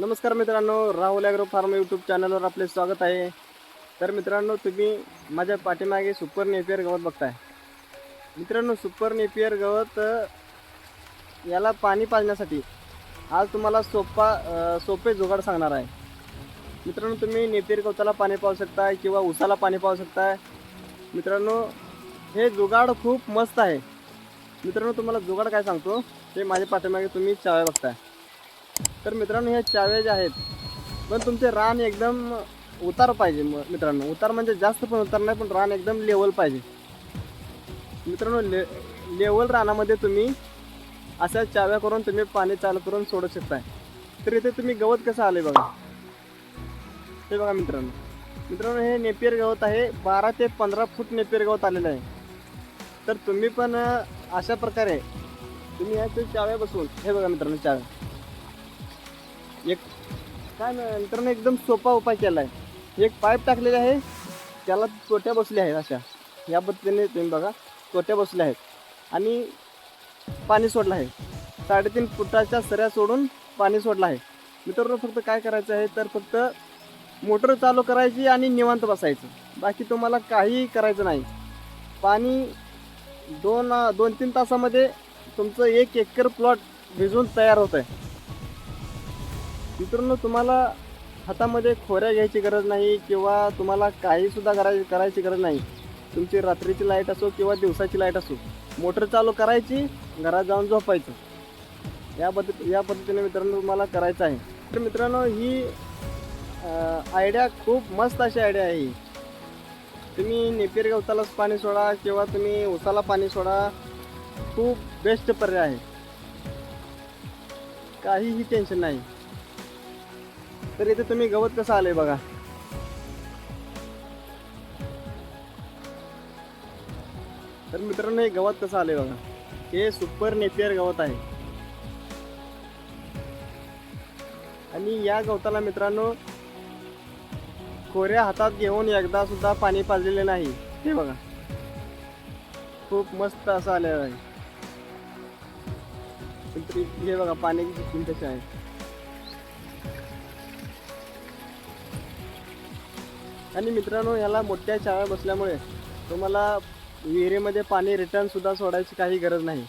नमस्कार मित्रांनो Rahul agro form YouTube चॅनलवर आपले स्वागत आहे. तर मित्रांनो तुम्ही माझ्या पाठीमागे सुपर नेपियर गवत बघताय. मित्रांनो सुपर नेपियर गवत याला पाणी पाजण्यासाठी आज तुम्हाला सोपा सोपे जुगाड सांगणार आहे. मित्रांनो तुम्ही नेपियर गवताला पाणी पाहू शकताय किंवा उसाला पाणी पाहू शकताय. मित्रांनो हे जुगाड खूप मस्त आहे. मित्रांनो तुम्हाला जुगाड काय सांगतो ते माझ्या पाठीमागे तुम्ही चाव्या बघताय. तर मित्रांनो हे चावे ज्या आहेत पण तुमचे रान एकदम उतार पाहिजे म- मित्रांनो. उतार म्हणजे जास्त पण उतार नाही पण रान एकदम लेवल पाहिजे. मित्रांनो ले लेवल रानामध्ये तुम्ही अशा चाव्या करून तुम्ही पाणी चालू करून सोडू शकताय. तर इथे तुम्ही गवत कसं आले बघा. हे बघा मित्रांनो. मित्रांनो हे नेपियर गवत आहे. बारा ते पंधरा फूट नेपियर गवत आलेलं आहे. तर तुम्ही पण अशा प्रकारे तुम्ही ह्या चाव्या बसवून हे बघा मित्रांनो चाव्या. एक काय नाही, मित्रांनो एकदम सोपा उपाय केला आहे एक पाईप टाकलेले आहे त्याला तोट्या बसल्या आहेत अशा. या पद्धतीने तुम्ही बघा तोट्या बसल्या आहेत. आणि पाणी सोडलं आहे. साडेतीन फुटाच्या सऱ्या सोडून पाणी सोडलं आहे. मित्रांनो फक्त काय करायचं आहे तर फक्त मोटर चालू करायची आणि निवांत बसायचं. बाकी तुम्हाला काही करायचं नाही. पाणी दोन दोन तीन तासामध्ये तुमचं एक एकर प्लॉट भिजून तयार होत आहे मित्रांनो तुम्हाला हातामध्ये खोऱ्या घ्यायची गरज नाही किंवा तुम्हाला काहीसुद्धा कराय करायची गरज नाही. तुमची रात्रीची लाइट असो किंवा दिवसाची लाइट असो मोटर चालू करायची घरात जाऊन झोपायचं. या पद्धत या पद्धतीने मित्रांनो तुम्हाला करायचं आहे. तर मित्रांनो ही आयडिया खूप मस्त अशी आयडिया आहे तुम्ही नेपेर गवतालाच पाणी सोडा किंवा तुम्ही उसाला पाणी सोडा खूप बेस्ट पर्याय आहे. काहीही टेन्शन नाही. तर इथे तुम्ही गवत कसं आलंय बघा. तर मित्रांनो हे गवत कसं आलंय बघा. हे सुपर नेपियर गवत आहे. आणि या गवताला मित्रांनो कोऱ्या हातात घेऊन एकदा सुद्धा पाणी पाजलेले नाही. हे बघा. खूप मस्त असं आलेलं आहे. हे बघा पाण्याची सिस्टीम कशी आहे. आणि मित्रांनो याला मोठ्या चाव्या बसल्यामुळे तुम्हाला विहिरीमध्ये पाणी रिटर्नसुद्धा सोडायची काही गरज नाही.